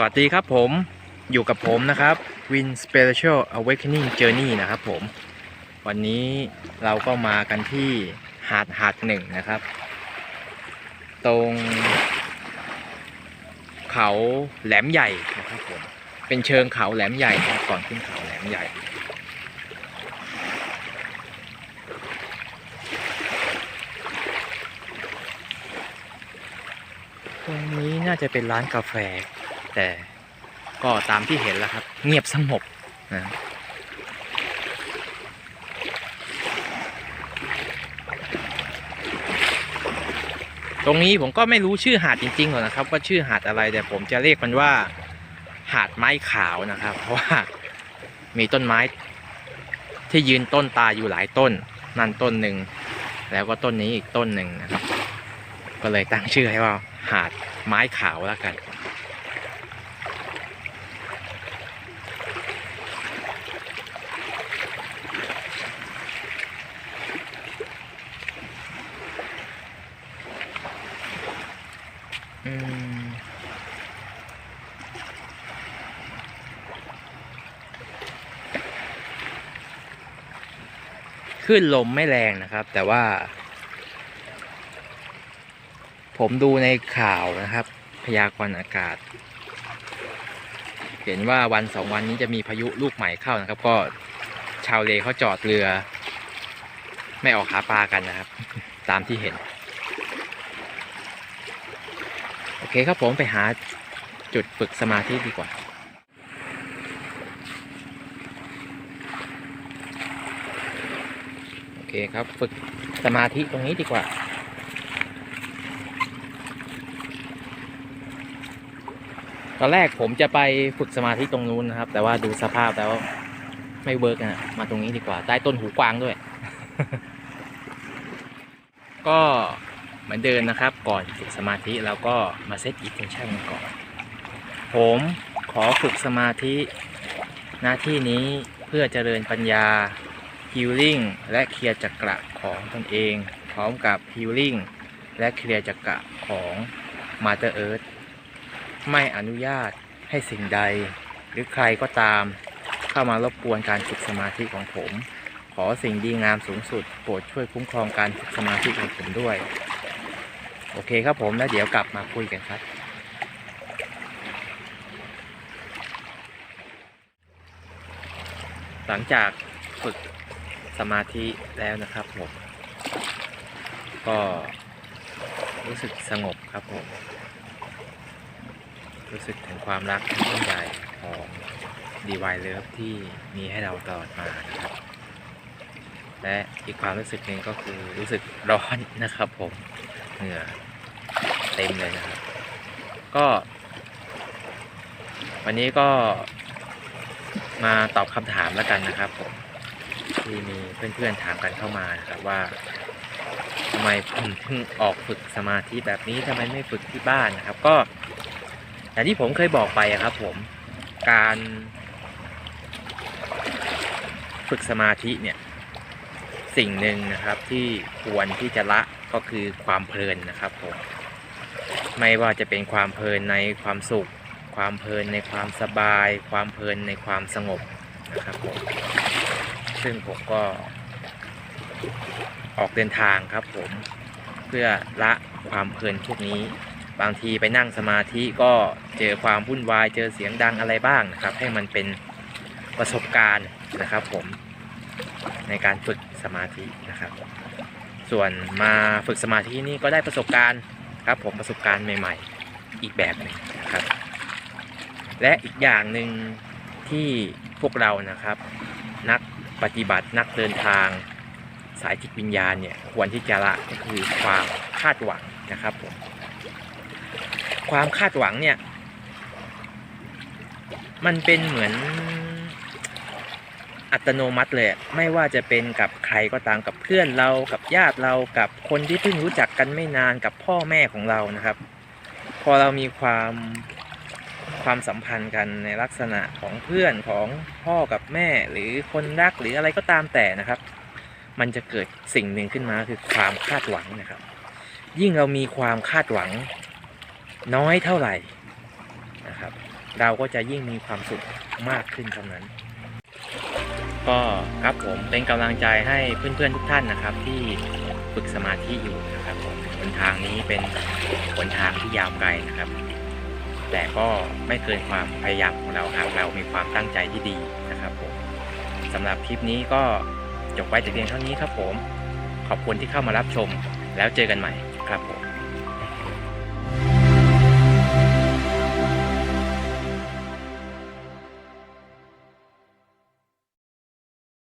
สวัสดีครับผมอยู่กับผมนะครับ Win Spiritual Awakening Journey นะครับผม วันนี้เราก็มากันที่หาดหาดหนึ่งนะครับ ตรงเขาแหลมใหญ่นะครับผม เป็นเชิงเขาแหลมใหญ่นะก่อนขึ้นเขาแหลมใหญ่ ตรงนี้น่าจะเป็นร้านกาแฟ แต่ก็ตามที่เห็นแล้วครับ เงียบสงบนะตรงนี้ผมก็ไม่รู้ชื่อหาดจริงๆหรอกนะครับ ว่าชื่อหาดอะไรแต่ผมจะเรียกมันว่า หาดไม้ขาวนะครับ เพราะว่ามีต้นไม้ที่ยืนต้นตายอยู่หลายต้น นั่นต้นหนึ่งแล้วก็ต้นนี้อีกต้นหนึ่งนะครับ ก็เลยตั้งชื่อให้ว่าหาดไม้ขาวแล้วกัน ขึ้นลมไม่แรงนะครับ แต่ว่า ผมดูในข่าวนะครับ พยากรณ์อากาศ เห็นว่าวันสองวันนี้จะมีพายุลูกใหม่เข้านะครับ ก็ชาวเลเขาจอดเรือ ไม่ออกหาปลากันนะครับ ตามที่เห็น โอเคครับผมไปหาจุดฝึกสมาธิดีกว่า โอ เคครับ ฝึกสมาธิตรงนี้ดีกว่า ตอนแรกผมจะไปฝึกสมาธิตรงนู้นนะครับ แต่ว่าดูสภาพแล้วไม่เวิร์กนะมาตรงนี้ดีกว่า ใต้ต้นหูกวางด้วย ก็เหมือนเดิมนะครับ ก่อนฝึกสมาธิเราก็มาเซตอิ t เทนชั่นก่อน ผมขอฝึกสมาธิหน้าที่นี้เพื่อเจริญปัญญา Healing และเคลียร์จักระของตนเอง พร้อมกับ Healing และเคลียร์จักระของ Mother Earth ไม่อนุญาตให้สิ่งใด หรือใครก็ตาม เข้ามารบกวนการฝึกสมาธิของผม ขอสิ่งดีงามสูงสุด โปรดช่วยคุ้มครองการฝึกสมาธิของผมด้วย โอเคครับผมแล้วเดี๋ยวกลับมาคุยกันครับหลังจากฝึก สมาธิแล้วนะครับผมก็รู้สึกสงบครับผมรู้สึกถึงความรักที่ยิ่งใหญ่ของดีวายเลิฟที่มีให้เราตลอดมานะครับ และอีกความรู้สึกหนึ่งก็คือรู้สึกร้อนนะครับผมเหงื่อเต็มเลยนะครับ ก็ วันนี้ก็มาตอบคำถามแล้วกันนะครับผม ที่มีเพื่อนๆถามกันเข้ามานะครับว่าทำไมผมถึงออกฝึกสมาธิแบบนี้ทำไมไม่ฝึกที่บ้านนะครับ ก็อย่างที่ผมเคยบอกไปอะครับ ผมการ ฝึกสมาธิเนี่ยสิ่งหนึ่งนะครับที่ควรที่จะละก็คือความเพลินนะครับผมไม่ว่าจะเป็นความเพลินในความสุข ความเพลินในความสบาย ความเพลินในความสงบนะครับผม ซึ่งผมก็ ออกเดินทางครับผมเพื่อละความเพลินพวกนี้ บางทีไปนั่งสมาธิก็เจอความวุ่นวายเจอเสียงดังอะไรบ้างนะครับ ให้มันเป็นประสบการณ์นะครับผมในการฝึกสมาธินะครับ ส่วนมาฝึกสมาธินี่ก็ได้ประสบการณ์ครับผมประสบการณ์ใหม่ ๆ อีกแบบหนึ่งนะครับ และอีกอย่างหนึ่งที่พวกเรานะครับ นัก ปฏิบัตินักเดินทางสายจิตวิญญาณเนี่ยควรที่จะละก็คือความคาดหวังนะครับผมความคาดหวังเนี่ย มันเป็นเหมือนอัตโนมัติเลยไม่ว่าจะเป็นกับใครก็ตามกับเพื่อนเรากับญาติเรากับคนที่เพิ่งรู้จักกันไม่นานกับพ่อแม่ของเรานะครับ พอเรามีความ ความสัมพันธ์กันในลักษณะของเพื่อนของพ่อกับแม่ หรือคนรักหรืออะไรก็ตามแต่นะครับ มันจะเกิดสิ่งหนึ่งขึ้นมาคือความคาดหวังนะครับ ยิ่งเรามีความคาดหวังน้อยเท่าไหร่นะครับ เราก็จะยิ่งมีความสุขมากขึ้นเท่านั้น ก็ครับผมเป็นกำลังใจให้เพื่อนๆทุกท่านนะครับ ที่ฝึกสมาธิอยู่นะครับผมหนทางนี้เป็นหนทางที่ยาวไกลนะครับ แต่ก็ไม่เกินความพยายามของเราหากเรามีความตั้งใจที่ดีนะครับผมสำหรับคลิปนี้ก็จบไว้แต่เพียงเท่านี้ครับผม ขอบคุณที่เข้ามารับชมแล้วเจอกันใหม่ครับผม